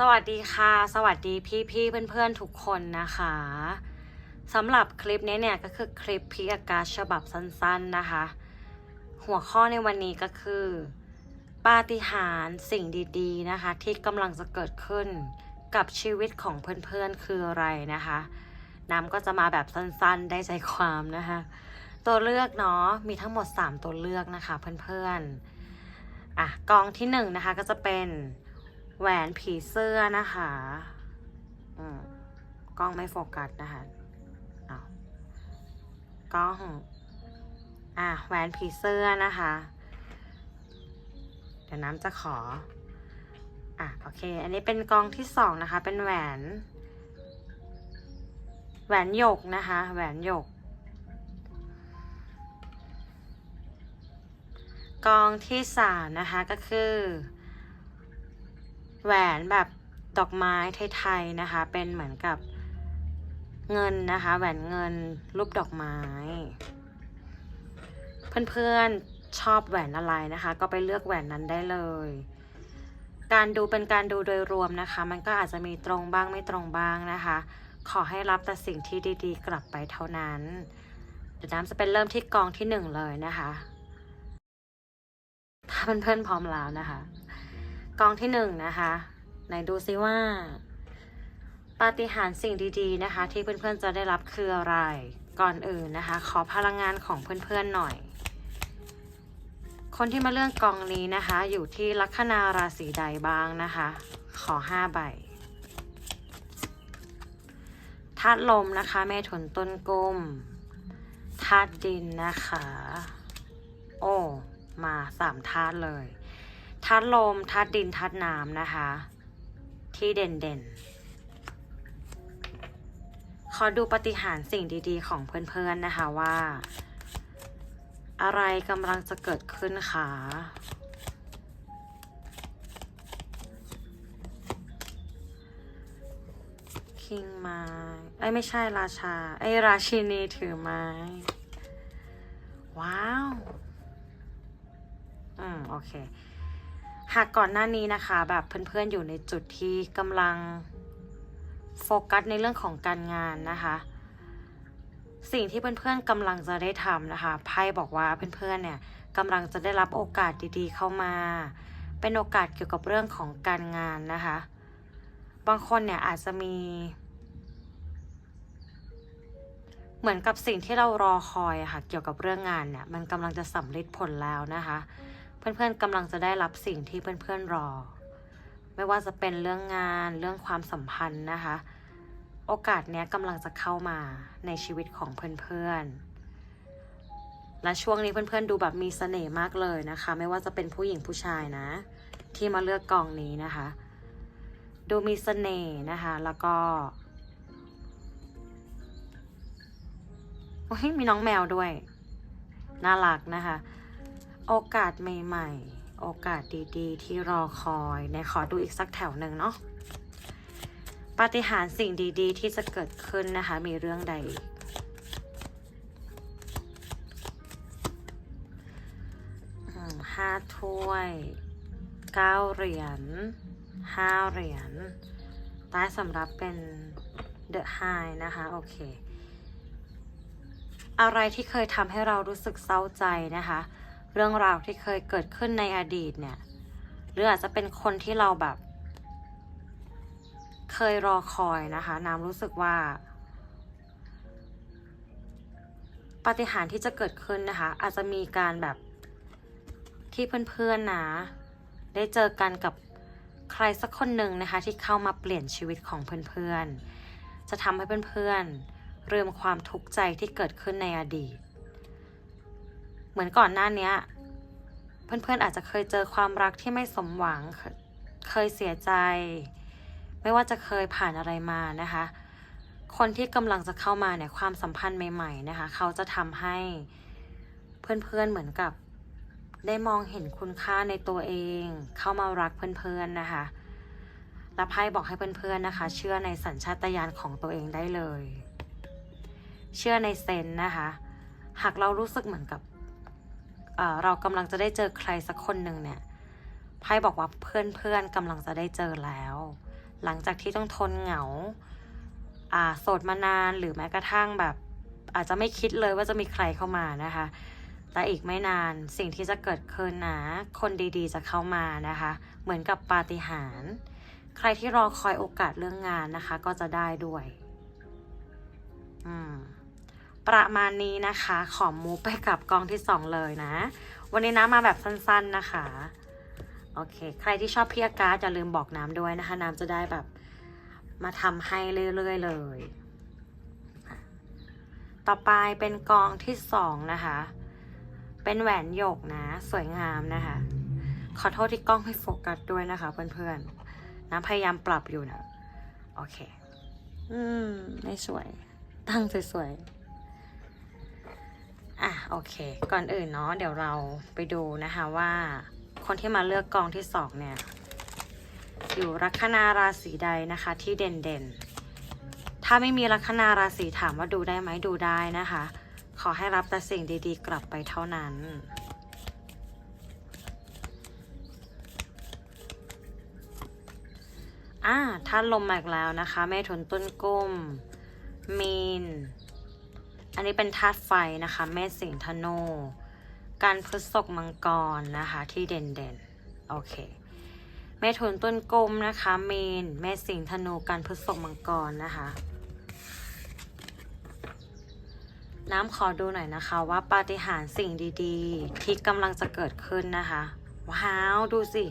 สวัสดีค่ะ สวัสดีพี่พี่เพื่อนเพื่อนๆทุกคนนะคะสำหรับคลิปนี้เนี่ยก็คือคลิปพิอากาศฉบับสั้นๆนะคะ หัวข้อในวันนี้ก็คือปาฏิหาริย์สิ่งดีๆนะคะ ที่กำลังจะเกิดขึ้นกับชีวิตของเพื่อนๆคืออะไรนะคะน้ำก็จะมาแบบสั้นๆ ได้ใจความนะคะ ตัวเลือกเนาะมีทั้งหมด 3 ตัวเลือกนะคะเพื่อนๆอะกองที่1นงนะคะก็จะเป็น แหวนผีเสื้อนะคะอืมกล้องไม่โฟกัสนะคะเอากล้อง อะแหวนผีเสื้อนะคะ เดี๋ยวน้ำจะขอ อะโอเค อันนี้เป็นกองที่สองนะคะ เป็นแหวน แหวนหยกนะคะ แหวนหยก กองที่สามนะคะก็คือ แหวนแบบดอกไม้ไทยๆนะคะ เป็นเหมือนกับเงินนะคะ แหวนเงินรูปดอกไม้ เพื่อนๆชอบแหวนอะไรนะคะ ก็ไปเลือกแหวนนั้นได้เลย การดูเป็นการดูโดยรวมนะคะ มันก็อาจจะมีตรงบ้างไม่ตรงบ้างนะคะ ขอให้รับแต่สิ่งที่ดีๆ กลับไปเท่านั้นเดี๋ยวน้ำจะเป็นเริ่มที่กองที่หนึ่งเลยนะคะ ถ้าเพื่อนๆพร้อมแล้วนะคะ กองที่หนึ่งนะคะไหนดูซิว่าปาฏิหาริย์สิ่งดีๆนะคะ ที่เพื่อนๆจะได้รับคืออะไรก่อนอื่นนะคะ ขอพลังงานของเพื่อนๆหน่อย คนที่มาเลือกกองนี้นะคะ อยู่ที่ลัคนาราศีใดบ้างนะคะ ขอห้าใบธาตุลมนะคะเมถุนต้นกลมธาตุดินนะคะ โอ้ มาสามธาตุเลย ธาตุลมธาตุดินธาตุน้ำนะคะ ที่เด่นเด่นๆ ขอดูปฏิหารสิ่งดี ๆ ของเพื่อนๆนะคะว่า อะไรกำลังจะเกิดขึ้นคะคิงไม้ไอ้ไม่ใช่ราชา ไอ้ราชินีถือไม้ ว้าว อืม โอเค หากก่อนหน้านี้นะคะ แบบเพื่อนๆอยู่ในจุดที่กำลังโฟกัสในเรื่องของการงานนะคะ สิ่งที่เพื่อนๆกำลังจะได้ทำนะคะไพ่บอกว่าเพื่อนๆเนี่ยกำลังจะได้รับโอกาสดีๆเข้ามา เป็นโอกาสเกี่ยวกับเรื่องของการงานนะคะ บางคนเนี่ยอาจจะมี เหมือนกับสิ่งที่เรารอคอยอะค่ะเกี่ยวกับเรื่องงานเนี่ยมันกำลังจะสำเร็จผลแล้วนะคะ เพื่อนๆกำลังจะได้รับสิ่งที่เพื่อนๆรอ ไม่ว่าจะเป็นเรื่องงานเรื่องความสัมพันธ์นะคะ โอกาสเนี้ยกำลังจะเข้ามาในชีวิตของเพื่อนๆ และช่วงนี้เพื่อนๆดูแบบมีเสน่ห์มากเลยนะคะ ไม่ว่าจะเป็นผู้หญิงผู้ชายนะ ที่มาเลือกกองนี้นะคะ ดูมีเสน่ห์นะคะแล้วก็โอ้ยมีน้องแมวด้วย น่ารักนะคะ โอกาสใหม่ ๆ โอกาสดีๆ ที่รอคอยในขอดูอีกสักแถวหนึ่งเนาะปาฏิหาริย์สิ่งดีๆ ที่จะเกิดขึ้นนะคะ มีเรื่องใด ห้าถ้วยเก้าเหรียญห้าเหรียญใต้สำรับเป็น The High นะคะ โอเค อะไรที่เคยทำให้เรารู้สึกเศร้าใจนะคะ เรื่องราวที่เคยเกิดขึ้นในอดีตเนี่ย หรืออาจจะเป็นคนที่เราแบบ เคยรอคอยนะคะ น้ำรู้สึกว่าปาฏิหาริย์ที่จะเกิดขึ้นนะคะ อาจจะมีการแบบที่เพื่อนๆนะ ได้เจอกันกับใครสักคนหนึ่งนะคะ ที่เข้ามาเปลี่ยนชีวิตของเพื่อนๆจะทำให้เพื่อนๆลืมความทุกข์ใจที่เกิดขึ้นในอดีต เหมือนก่อนหน้านี้เพื่อนๆอาจจะเคยเจอความรักที่ไม่สมหวัง เคยเสียใจ ไม่ว่าจะเคยผ่านอะไรมานะคะ คนที่กำลังจะเข้ามาเนี่ยความสัมพันธ์ใหม่ ๆ นะคะ เขาจะทำให้เพื่อนๆเหมือนกับได้มองเห็นคุณค่าในตัวเอง เข้ามารักเพื่อนๆนะคะและไพ่บอกให้เพื่อนๆนะคะ เชื่อในสัญชาตญาณของตัวเองได้เลย เชื่อในเซนนะคะ หากเรารู้สึกเหมือนกับ เรากำลังจะได้เจอใครสักคนหนึ่งเนี่ยไพ่บอกว่าเพื่อนๆกำลังจะได้เจอแล้ว หลังจากที่ต้องทนเหงาอ่าโสดมานานหรือแม้กระทั่งแบบ อาจจะไม่คิดเลยว่าจะมีใครเข้ามานะคะ แต่อีกไม่นานสิ่งที่จะเกิดขึ้นนะคนดีๆ จะเข้ามานะคะ เหมือนกับปาฏิหาริย์ใครที่รอคอยโอกาสเรื่องงานนะคะ ก็จะได้ด้วย อืม ประมาณนี้นะคะ ขอมูไปกับกองที่สองเลยนะ วันนี้น้ำมาแบบสั้นๆนะคะ โอเค ใครที่ชอบพี่อาการ์ดอย่าลืมบอกน้ำด้วยนะคะ น้ำจะได้แบบมาทำให้เรื่อยๆเลย ต่อไปเป็นกองที่สองนะคะ เป็นแหวนหยกนะ สวยงามนะคะ ขอโทษที่กล้องไม่โฟกัสด้วยนะคะเพื่อนๆ น้ำพยายามปรับอยู่นะ โอเค อืม ไม่สวย ตั้งสวยๆ อะโอเค ก่อนอื่นเนาะเดี๋ยวเราไปดูนะคะว่า คนที่มาเลือกกองที่สองเนี่ย อยู่ลัคนาราศีใดนะคะที่เด่นๆถ้าไม่มีลัคนาราศีถามว่าดูได้ไหมดูได้นะคะ ขอให้รับแต่สิ่งดีๆ กลับไปเท่านั้นอ่าท่านลมมาอีกแล้วนะคะเมถุนต้นกุ้มมีน อันนี้เป็นธาตุไฟนะคะเมษสิงธนู การพฤษภมังกรนะคะ ที่เด่นๆ โอเคเมถุนต้นกลมนะคะ เมนเมษสิงธนู การพฤษภมังกรนะคะ น้ำขอดูหน่อยนะคะ ว่าปาฏิหาริย์สิ่งดีๆ ที่กำลังจะเกิดขึ้นนะคะ ว้าว ดูสิ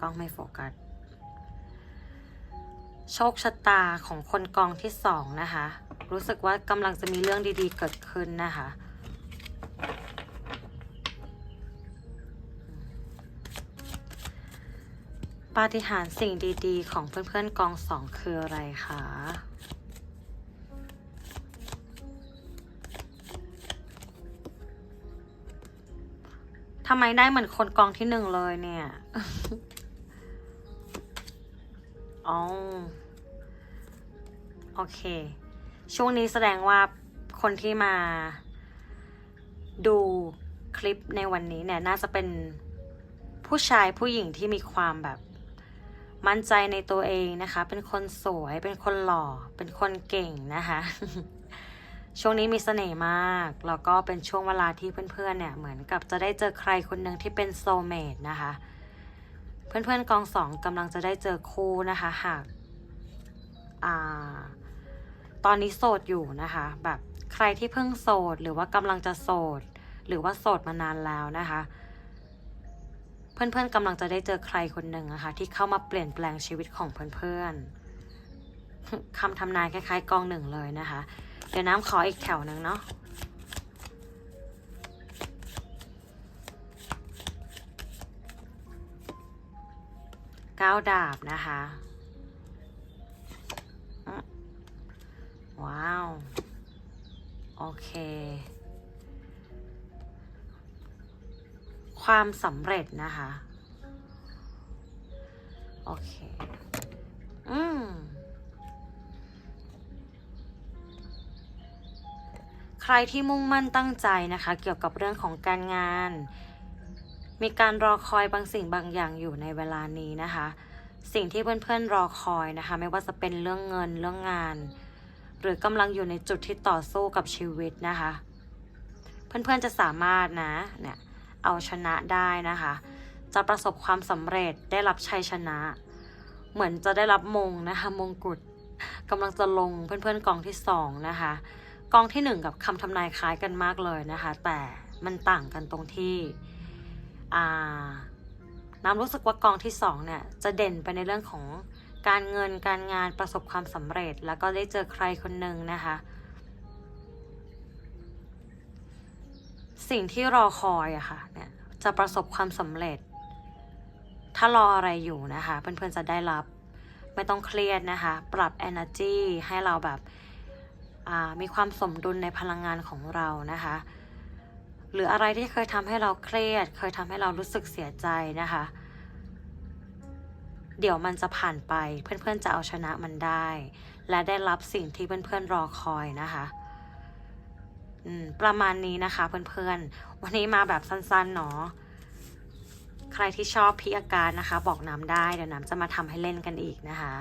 กล้องไม่โฟกัส โชคชะตาของคนกองที่สองนะคะ รู้สึกว่ากำลังจะมีเรื่องดีๆเกิดขึ้นนะคะ ปาฏิหาริย์สิ่งดีๆ ของเพื่อนๆกองสองคืออะไรคะทำไมได้เหมือนคนกองที่หนึ่งเลยเนี่ยอ๋อโอเค ช่วงนี้แสดงว่าคนที่มาดูคลิปในวันนี้เนี่ยน่าจะเป็นผู้ชายผู้หญิงที่มีความแบบมั่นใจในตัวเองนะคะ เป็นคนสวย เป็นคนหล่อ เป็นคนเก่งนะคะ ช่วงนี้มีเสน่ห์มาก แล้วก็เป็นช่วงเวลาที่เพื่อนๆเนี่ยเหมือนกับจะได้เจอใครคนหนึ่งที่เป็นโซเมดนะคะ เพื่อนๆกองสองกำลังจะได้เจอคู่นะคะ หากอ่า ตอนนี้โสดอยู่นะคะ แบบใครที่เพิ่งโสดหรือว่ากำลังจะโสด หรือว่าโสดมานานแล้วนะคะ เพื่อนๆกำลังจะได้เจอใครคนหนึ่งนะคะ ที่เข้ามาเปลี่ยนแปลงชีวิตของเพื่อนๆคำทำนายคล้ายๆกองหนึ่งเลยนะคะ เดี๋ยวน้ำขออีกแถวหนึ่งเนาะก้าวดาบนะคะ ว้าว โอเค ความสำเร็จนะคะ โอเค อืมใครที่มุ่งมั่นตั้งใจนะคะ เกี่ยวกับเรื่องของการงาน มีการรอคอยบางสิ่งบางอย่างอยู่ในเวลานี้นะคะ สิ่งที่เพื่อนๆรอคอยนะคะ ไม่ว่าจะเป็นเรื่องเงินเรื่องงาน หรือกำลังอยู่ในจุดที่ต่อสู้กับชีวิตนะคะ เพื่อนๆจะสามารถนะเนี่ยเอาชนะได้นะคะ จะประสบความสำเร็จได้รับชัยชนะ เหมือนจะได้รับมงนะคะมงกุฎกำลังจะลงเพื่อนๆกองที่สองนะคะกองที่หนึ่งกับคำทำนายคล้ายกันมากเลยนะคะ แต่มันต่างกันตรงที่อ่าน้ำรู้สึกว่ากองที่สองเนี่ยจะเด่นไปในเรื่องของ การเงินการงานประสบความสำเร็จ แล้วก็ได้เจอใครคนหนึ่งนะคะ สิ่งที่รอคอยอะค่ะเนี่ยจะประสบความสำเร็จ ถ้ารออะไรอยู่นะคะเพื่อนๆจะได้รับไม่ต้องเครียดนะคะ ปรับ energy ให้เราแบบมีความสมดุลในพลังงานของเรานะคะ หรืออะไรที่เคยทำให้เราเครียด เคยทำให้เรารู้สึกเสียใจนะคะ เดี๋ยวมันจะผ่านไปเพื่อนๆจะเอาชนะมันได้ และได้รับสิ่งที่เพื่อนๆรอคอยนะคะประมาณนี้นะคะเพื่อนๆ วันนี้มาแบบสั้นๆเนาะใครที่ชอบพิอาการนะคะ บอกน้ำได้เดี๋ยวน้ำจะมาทำให้เล่นกันอีกนะคะ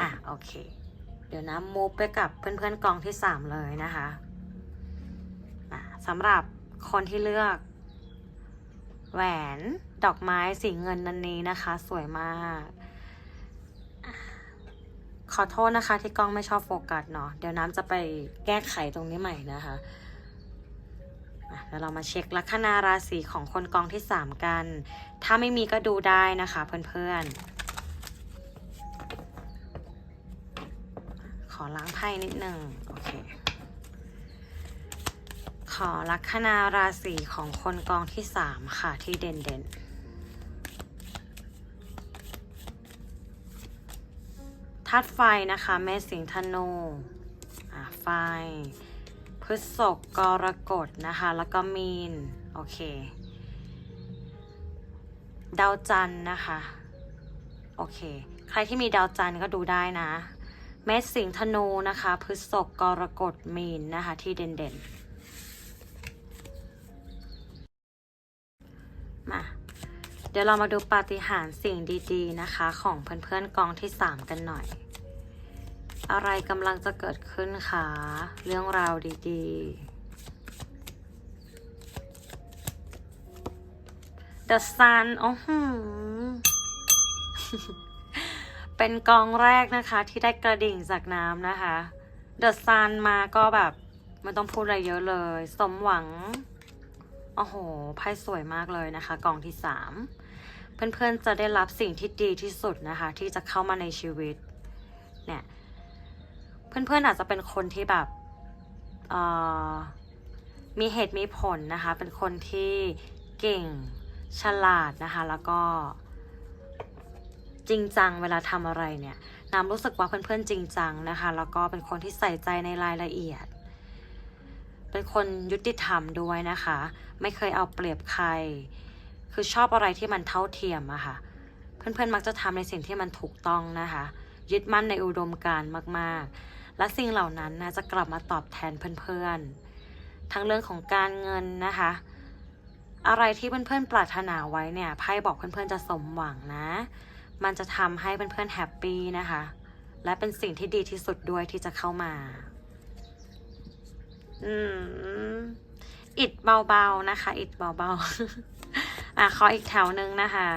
อะโอเค เดี๋ยวน้ำมูฟไปกับเพื่อนๆกองที่สามเลยนะคะะสำหรับคนที่เลือก แหวนดอกไม้สีเงินนันนี้นะคะ สวยมาก ขอโทษนะคะที่กล้องไม่ชอบโฟกัสเนาะเดี๋ยวน้ำจะไปแก้ไขตรงนี้ใหม่นะคะอะเดี๋ยวเรามาเช็คลัคนาราศีของคนกองที่ 3 กัน ถ้าไม่มีก็ดูได้นะคะเพื่อนๆ ขอล้างไพ่นิดหนึ่งโอเค ขอลัคนาราศีของคนกองที่สามค่ะที่เด่นเด่นๆธาตุไฟนะคะเมษสิงห์ธนูอ่าไฟ พฤษภกรกฎนะคะ แล้วก็มีน โอเค ดาวจันนะคะ โอเค ใครที่มีดาวจันก็ดูได้นะเมษสิงห์ธนูนะคะ พฤษภกรกฎมีนนะคะ ที่เด่นเด่นๆ เดี๋ยวเรามาดูปาฏิหาริย์สิ่งดีๆนะคะ ของเพื่อนๆกองที่ 3 กันหน่อย อะไรกำลังจะเกิดขึ้นคะเรื่องราวดีๆ The Sun โอ้โหเป็นกองแรกนะคะที่ได้กระดิ่งจากน้ำนะคะ The Sun มาก็แบบไม่ต้องพูดอะไรเยอะเลย สมหวังโอ้โหไพ่สวยมากเลยนะคะ กองที่สาม เพื่อนๆจะได้รับสิ่งที่ดีที่สุดนะคะ ที่จะเข้ามาในชีวิต เนี่ย เพื่อนๆอาจจะเป็นคนที่แบบมีเหตุมีผลนะคะ เป็นคนที่เก่งฉลาดนะคะ แล้วก็ จริงจังเวลาทำอะไรเนี่ยน้ำรู้สึกว่าเพื่อนๆจริงจังนะคะ แล้วก็เป็นคนที่ใส่ใจในรายละเอียด เป็นคนยุติธรรมด้วยนะคะ ไม่เคยเอาเปรียบใคร คือชอบอะไรที่มันเท่าเทียมอะค่ะ เพื่อนๆมักจะทำในสิ่งที่มันถูกต้องนะคะ ยึดมั่นในอุดมการณ์มากๆ และสิ่งเหล่านั้นนะจะกลับมาตอบแทนเพื่อนๆ ทั้งเรื่องของการเงินนะคะ อะไรที่เพื่อนๆปรารถนาไว้เนี่ยไพ่บอกเพื่อนๆจะสมหวังนะ มันจะทำให้เพื่อนๆแฮปปี้นะคะ และเป็นสิ่งที่ดีที่สุดด้วยที่จะเข้ามา อืมอิดเบาๆนะคะ อิดเบาๆ อะขออีกแถวหนึ่งนะคะ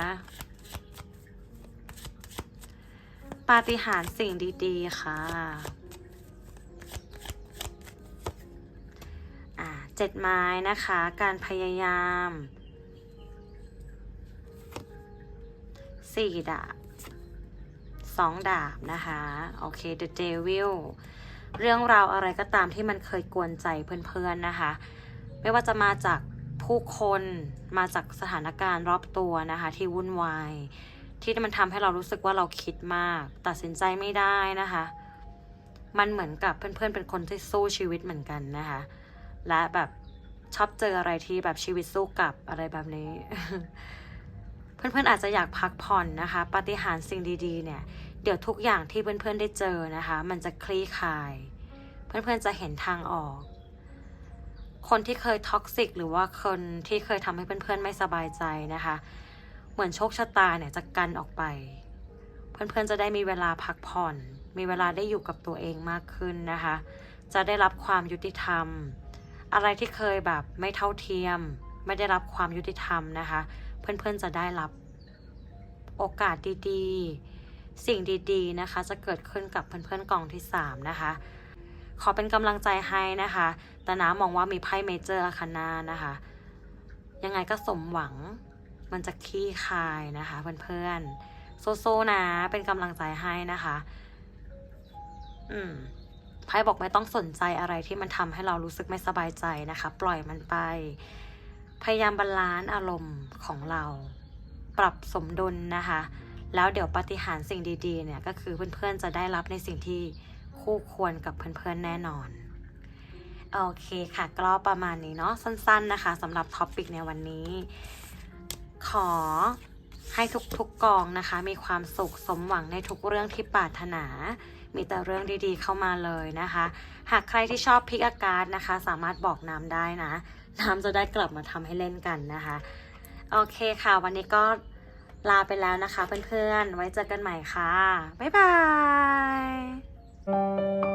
ปาฏิหาริย์สิ่งดีๆค่ะอ่าเจ็ดไม้นะคะ การพยายามสี่ดาบสองดาบนะคะ โอเค The Devil เรื่องราวอะไรก็ตามที่มันเคยกวนใจเพื่อนๆนะคะ ไม่ว่าจะมาจาก ผู้คนมาจากสถานการณ์รอบตัวนะคะ ที่วุ่นวาย ที่มันทำให้เรารู้สึกว่าเราคิดมาก ตัดสินใจไม่ได้นะคะ มันเหมือนกับเพื่อนๆเป็นคนที่สู้ชีวิตเหมือนกันนะคะ และแบบชอบเจออะไรที่แบบชีวิตสู้กลับอะไรแบบนี้ เพื่อนๆอาจจะอยากพักผ่อนนะคะปฏิหารสิ่งดีๆ เนี่ย เดี๋ยวทุกอย่างที่เพื่อนๆได้เจอนะคะ มันจะคลี่คลาย เพื่อนๆจะเห็นทางออก คนที่เคยท็อกซิกหรือว่าคนที่เคยทำให้เพื่อนๆไม่สบายใจนะคะ เหมือนโชคชะตาเนี่ยจะกันออกไป เพื่อนๆจะได้มีเวลาพักผ่อน มีเวลาได้อยู่กับตัวเองมากขึ้นนะคะ จะได้รับความยุติธรรม อะไรที่เคยแบบไม่เท่าเทียม ไม่ได้รับความยุติธรรมนะคะ เพื่อนๆจะได้รับโอกาสดีๆ สิ่งดีๆนะคะ จะเกิดขึ้นกับเพื่อนๆกองที่ 3 นะคะ ขอเป็นกำลังใจให้นะคะ แต่น้ามองว่ามีไพ่เมเจอร์อาคานานะคะ ยังไงก็สมหวังมันจะคลี่คลายนะคะเพื่อนๆโซๆนะเป็นกำลังใจให้นะคะ อืมไพ่บอกไม่ต้องสนใจอะไรที่มันทำให้เรารู้สึกไม่สบายใจนะคะ ปล่อยมันไป พยายามบาลานซ์อารมณ์ของเรา ปรับสมดุลนะคะ แล้วเดี๋ยวปฏิหารสิ่งดีๆ เนี่ยก็คือเพื่อนๆจะได้รับในสิ่งที่คู่ควรกับเพื่อนๆแน่นอน โอเคค่ะก็ประมาณนี้เนาะสั้นๆนะคะสำหรับท็อปิกในวันนี้ ขอให้ทุกๆกองนะคะ มีความสุขสมหวังในทุกเรื่องที่ปรารถนา มีแต่เรื่องดีๆเข้ามาเลยนะคะ หากใครที่ชอบพิกอาการดนะคะ สามารถบอกน้ำได้นะน้ำจะได้กลับมาทำให้เล่นกันนะคะ โอเคค่ะ วันนี้ก็ลาไปแล้วนะคะเพื่อนๆ ไว้เจอกันใหม่ค่ะ บ๊ายบาย